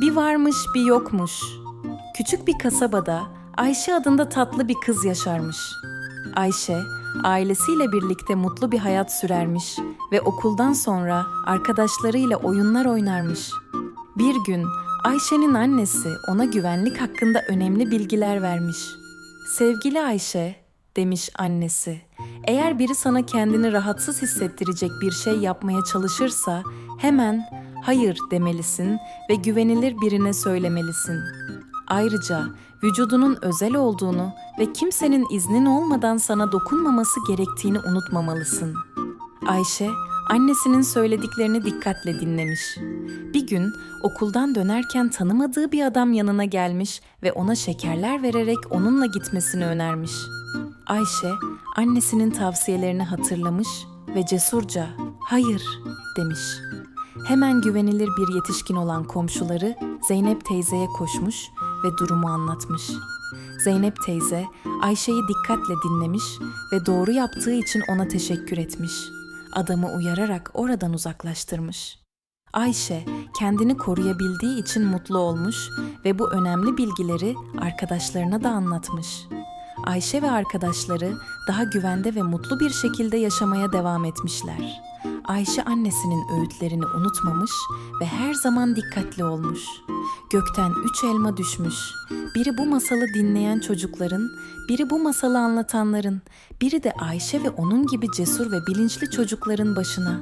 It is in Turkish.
Bir varmış bir yokmuş. Küçük bir kasabada Ayşe adında tatlı bir kız yaşarmış. Ayşe, ailesiyle birlikte mutlu bir hayat sürermiş ve okuldan sonra arkadaşlarıyla oyunlar oynarmış. Bir gün Ayşe'nin annesi ona güvenlik hakkında önemli bilgiler vermiş. Sevgili Ayşe, demiş annesi, eğer biri sana kendini rahatsız hissettirecek bir şey yapmaya çalışırsa hemen hayır demelisin ve güvenilir birine söylemelisin. Ayrıca vücudunun özel olduğunu ve kimsenin iznin olmadan sana dokunmaması gerektiğini unutmamalısın. Ayşe, annesinin söylediklerini dikkatle dinlemiş. Bir gün okuldan dönerken tanımadığı bir adam yanına gelmiş ve ona şekerler vererek onunla gitmesini önermiş. Ayşe, annesinin tavsiyelerini hatırlamış ve cesurca "Hayır." demiş. Hemen güvenilir bir yetişkin olan komşuları Zeynep teyzeye koşmuş ve durumu anlatmış. Zeynep teyze Ayşe'yi dikkatle dinlemiş ve doğru yaptığı için ona teşekkür etmiş. Adamı uyararak oradan uzaklaştırmış. Ayşe kendini koruyabildiği için mutlu olmuş ve bu önemli bilgileri arkadaşlarına da anlatmış. Ayşe ve arkadaşları daha güvende ve mutlu bir şekilde yaşamaya devam etmişler. Ayşe annesinin öğütlerini unutmamış ve her zaman dikkatli olmuş. Gökten üç elma düşmüş. Biri bu masalı dinleyen çocukların, biri bu masalı anlatanların, biri de Ayşe ve onun gibi cesur ve bilinçli çocukların başına.